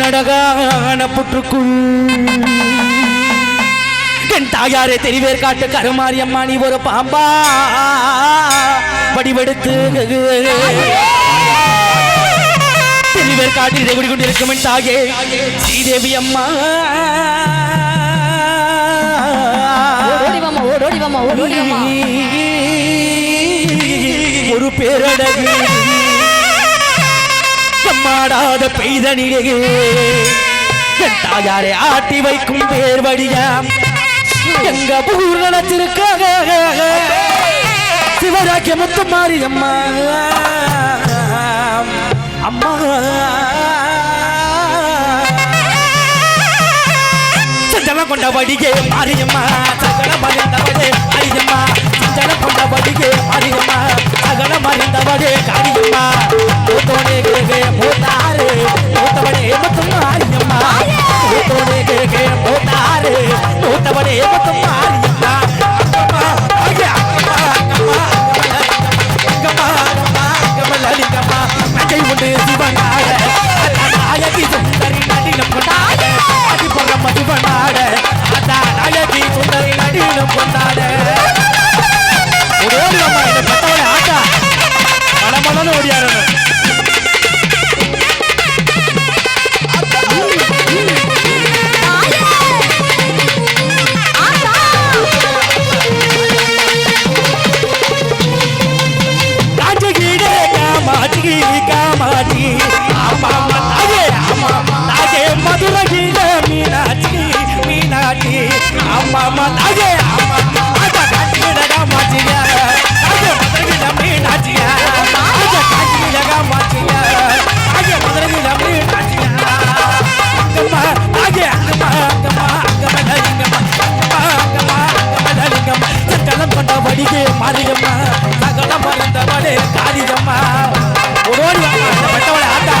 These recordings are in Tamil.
அழகான புற்றுக்குள். என் தாயாரே தெரிவேர் காட்டு கருமாரி அம்மா நீ ஒரு பாம்பா. வடிவெடுத்து தெரிவேர் காட்டில் இதை கொண்டிருக்கும் என் தாயே ஸ்ரீதேவி அம்மா ஒரு பேரழகு. எம்மாடாத பெய்தனிலே என் தாயாரை ஆட்டி வைக்கும் பேர் வழியாம் எங்க ஊர் நினைச்சிருக்காக. சிவராக்கிய முத்து மாறி அம்மா அம்மா. சஞ்சலம் கொண்ட வடிகே மாரியம்மா சகல மறிந்தவடே ஐயம்மா சஞ்சலம் கொண்ட வடிகே மாரியம்மா. சகல மறிந்தவடே காரியம்மா மூத்தவனே கேகே மூத்தாரு மூத்தவனே முத்து மாரியம்மா. மூத்தவனே கேகே மூத்தாரு மூத்தவனே முத்து மாரியம்மா. அங்கம்மா ஐயா மாறியம்மா சகலம் சகல மறந்தவளே காளியம்மா ஓடி வாங்க அந்த ஆட்டா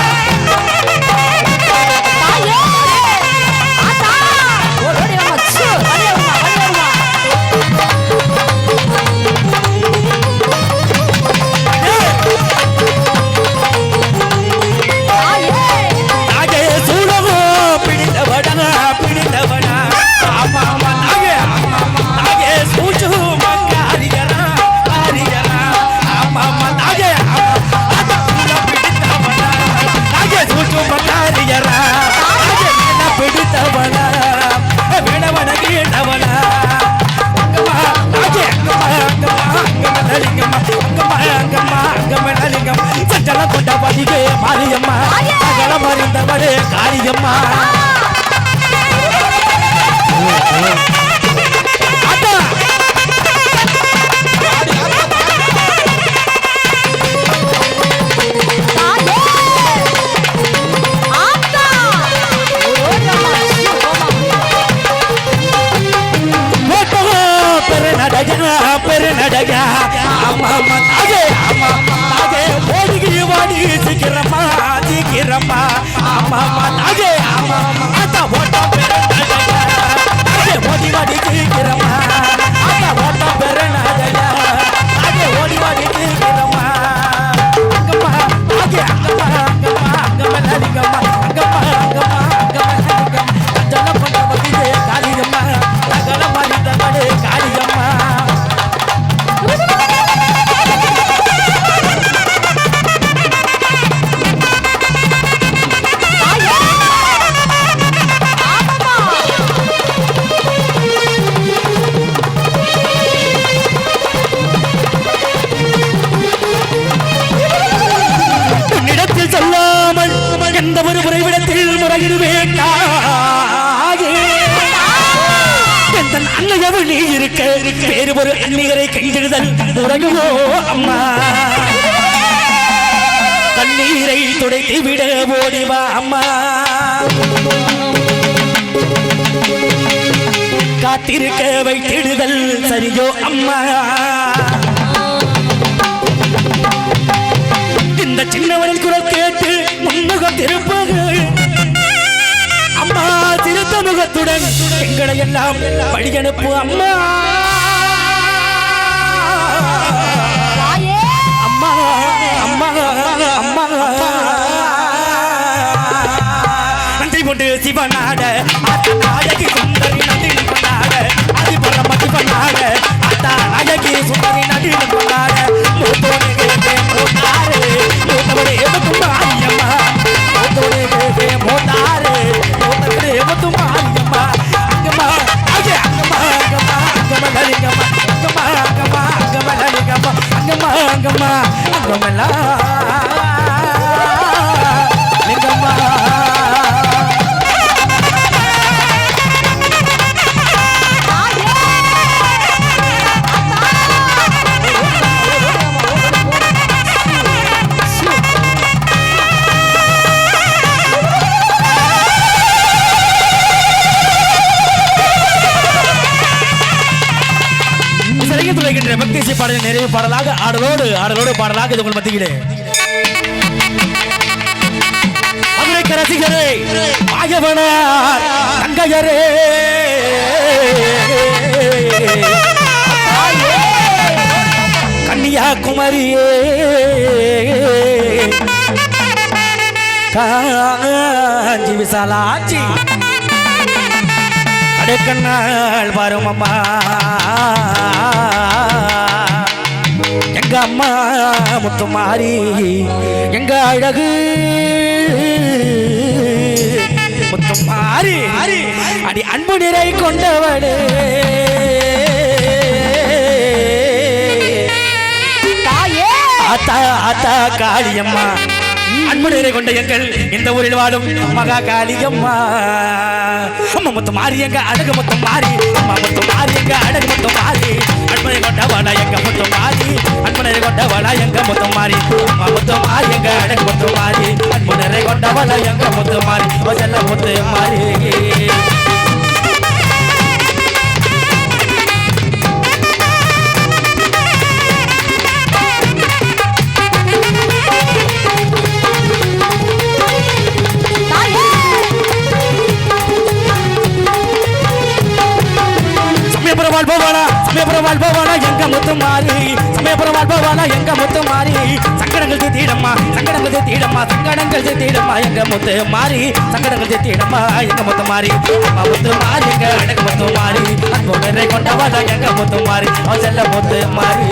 சீக்கிரமா அம்மா அம்மா ஒரு அந்நியரை கைவிடுதல் முறையுமோ அம்மா? கண்ணீரை துடைத்து விட ஓடிவா அம்மா. காத்திருக்க வைத்திடுதல் சரியோ அம்மா. இந்த சின்னவனின் குரல் கேட்டு முன்முகம் திருப்பது அம்மா திருத்த முகத்துடன் எங்களை எல்லாம் வழி அனுப்பு அம்மா. நன்றி கொண்டு சிவனாட. அத்த நாயகி சுந்தரி நன்றி கொண்டாட அதிபர மதி பண்ணாட. அத்த நாயகி சுந்தரி நன்றி கொண்டாட சிறையில் துளைக்கின்ற பக்தி பாடலின் நிறைவு பாடலாக ஆடலோடு ஆடலோடு பாடலாக இது உங்கள் மத்தியிலே. மதுரைக்கு ரசிகரே ஆகவனார் தங்கையரே. கன்னியாகுமரியே. காஞ்சி விசாலாட்சி. அடைக்கண்ணாள் வரும் அம்மா எங்க அம்மா முத்துமாரி எங்க அழகு முத்துமாரி அடி அன்பு நிறை கொண்டவளே. தாயே. ஆத்தா ஆத்தா காளியம்மா. அன்பு கொண்ட எங்கள் இந்த ஊரில் வாழும் மகா காளியம்மா அம்மா. மொத்தம் மாறி எங்க அழகு மொத்தம் மாறி அம்மா மொத்தம் மாறி எங்க அழகு மொத்தம் மாறி அன்பனை கொண்டவளா எங்க மொத்தம் மாறி அன்பனை கொண்டவளா எங்க மொத்தம் மாறி அம்மா மொத்தம் மாறி எங்க அழகு மொத்தம் மாறி அன்பு நிறை கொண்டவளா எங்க மொத்தம் மாறி செல்ல மொத்தம் மாறி எங்க முத்து மாறி சமயபுரம் வாழ்பவானா எங்க முத்து மாறி சங்கடங்கள் தீடம்மா சங்கடங்கள் தீடம்மா சங்கடங்கள் தீடம்மா எங்க முத்து மாறி சங்கடங்கள் தீடம்மா எங்க முத்து மாறி அம்மா முத்து மாறி எங்க அடங்க முத்து மாறி அன்பு நிறை கொண்டவானா எங்க முத்து மாறி அவன் செல்ல முத்து மாறி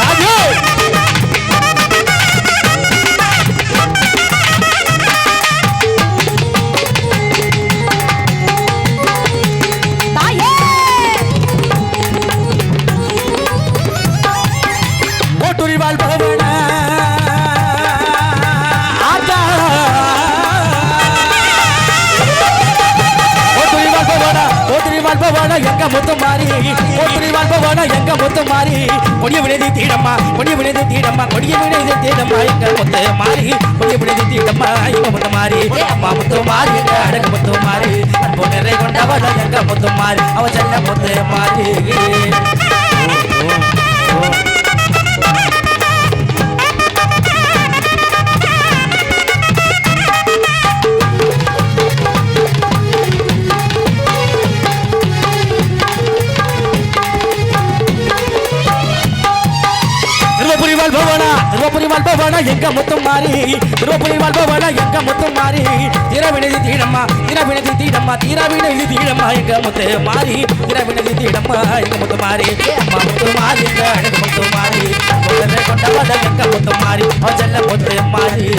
ராஜு! முத்து மாறி. ஓட்டுரி வாழ்பவனா எங்க முத்து மாறி? கொடிய விழுதி தீடம்மா கொடிய விழுதி தீடம்மா கொடிய விழுதி தீடம்மா எங்க முத்து மாறி. கொடிய விழுதி தீடம்மா எங்க முத்து மாறி. அம்மா முத்து மாறி எங்க அடக்கு முத்து மாறி. அன்பு நிறை கொண்டவள எங்க முத்து மாறி. அவ செல்ல முத்து மாறி. ஓ, ஓ, ஓ. மாறி. திருவபுரி வாழ்பவள எங்க முத்தும் மாறி. தீரவினதி தீடம்மா தீரவினதி தீடம்மா தீரவினதி தீடம்மா எங்க முத்து மாறி. தீரவினதி தீடம்மா எங்க முத்து மாறி. அம்மா முத்து மாறி எங்க அழகு முத்து மாறி. முதல்ல கொண்டவள எங்க முத்து மாறி. அவன் செல்ல முத்து மாறி.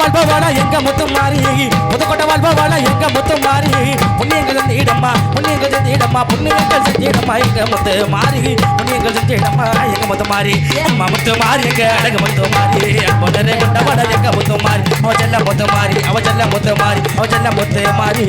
வாழ்பவாளா எங்க முத்தம் மாறி? புதுக்கோட்டை வாழ்பவாளா எங்க முத்தம் மாறி? புண்ணியங்கள் செஞ்சிடம்மா புண்ணியங்கள் செஞ்சிடம்மா புண்ணியங்கள் செஞ்சிடம்மா எங்க முத்து மாறி? புண்ணியங்கள் செஞ்சிடம்மா எங்க முத்து மாறி? அம்மா முத்து மாறி எங்க அழகு முத்து மாறி? பொண்ணரே கொண்ட வட எங்க முத்து மாறி? அவ செல்ல முத்து மாறி அவ செல்ல முத்து மாறி அவ செல்ல முத்து மாறி.